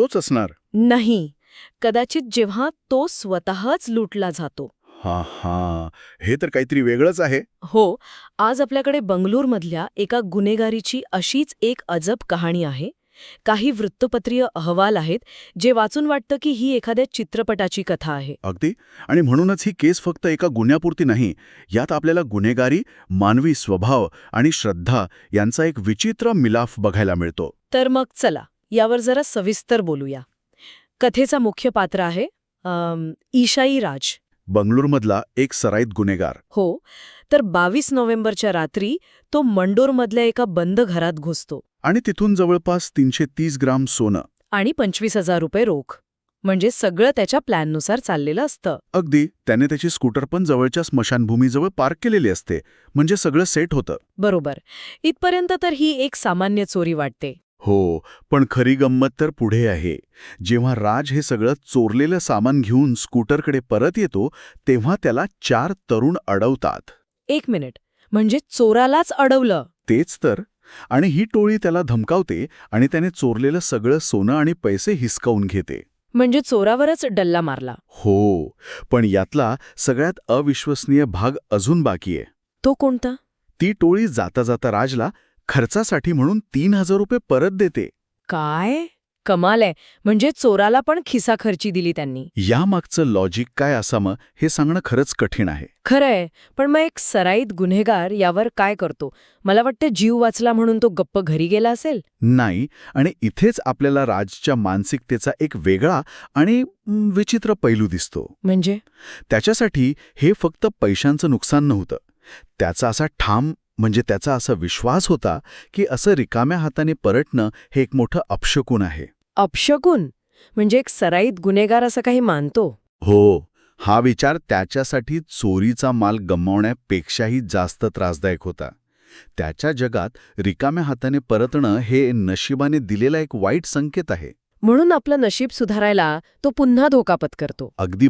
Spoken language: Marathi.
तोच असणार. नाही. कदाचित जेव्हा तो स्वतःच लुटला जातो. हा हा. हे तर काहीतरी वेगळंच आहे. हो आज आपल्याकडे बंगलोरमधल्या एका गुन्हेगारीची अशीच एक अजब कहाणी आहे. काही वृत्तपत्रीय अहवाल आहेत जे वाचून वाटतं की ही एखाद्या चित्रपटाची कथा आहे. अगदी. आणि म्हणूनच ही केस फक्त एका गुन्ह्यापुरती नाही यात आपल्याला गुन्हेगारी मानवी स्वभाव आणि श्रद्धा यांचा एक विचित्र मिलाफ बघायला मिळतो. तर मग चला. यावर जरा सविस्तर बोलूया. कथेचा मुख्य पात्र आहे ईशाई राज. बंगळुरूमधला एक सराईत गुन्हेगार. हो तर बावीस नोव्हेंबरच्या रात्री तो मंडोरमधल्या एका बंद घरात घुसतो. आणि तिथून जवळपास तीनशे तीस ग्राम सोनं. आणि पंचवीस हजार रुपये रोख. म्हणजे सगळं त्याच्या प्लॅननुसार चाललेलं असतं. अगदी त्याने त्याची स्कूटर पण जवळच्या स्मशानभूमीजवळ पार्क केलेली असते. म्हणजे सगळं सेट होतं. बरोबर. इथपर्यंत तर ही एक सामान्य चोरी वाटते. हो पण खरी गंमत तर पुढे आहे. जेव्हा राज हे सगळं चोरलेलं सामान घेऊन स्कूटरकडे परत येतो तेव्हा त्याला चार तरुण अडवतात. एक मिनिट. म्हणजे चोरालाच अडवलं. तेच तर. आणि ही टोळी त्याला धमकावते आणि त्याने चोरलेलं सगळं सोनं आणि पैसे हिसकावून घेते. म्हणजे चोरावरच डल्ला मारला. हो पण यातला सगळ्यात अविश्वसनीय भाग अजून बाकी आहे. तो कोणता? ती टोळी जाता जाता राजला खर्चासाठी म्हणून तीन हजार रुपये परत देते. काय? कमाल आहे. म्हणजे चोराला पण खिसा खर्ची दिली त्यांनी. यामागचं लॉजिक काय असावं हे सांगणं खरंच कठीण आहे. खरंय. पण मग एक सराईत गुन्हेगार यावर काय करतो? मला वाटतं जीव वाचला म्हणून तो गप्प घरी गेला असेल. नाही आणि इथेच आपल्याला राजच्या मानसिकतेचा एक वेगळा आणि विचित्र पैलू दिसतो. म्हणजे? त्याच्यासाठी हे फक्त पैशांचं नुकसान नव्हतं. त्याचा असा ठाम म्हणजे त्याचा असा विश्वास होता की असं रिकाम्या हाताने परटणं हे एक मोठं अपशकून आहे. अपशकुन? म्हणजे एक सराईत गुन्हेगार असं काही मानतो? हो हा विचार त्याच्यासाठी चोरीचा माल गमावण्यापेक्षाही जास्त त्रासदायक होता. त्याच्या जगात रिकाम्या हाताने परतणं हे नशिबाने दिलेला एक वाईट संकेत आहे. म्हणून आपलं नशीब सुधारायला तो पुन्हा धोका पत्करतो. अगदी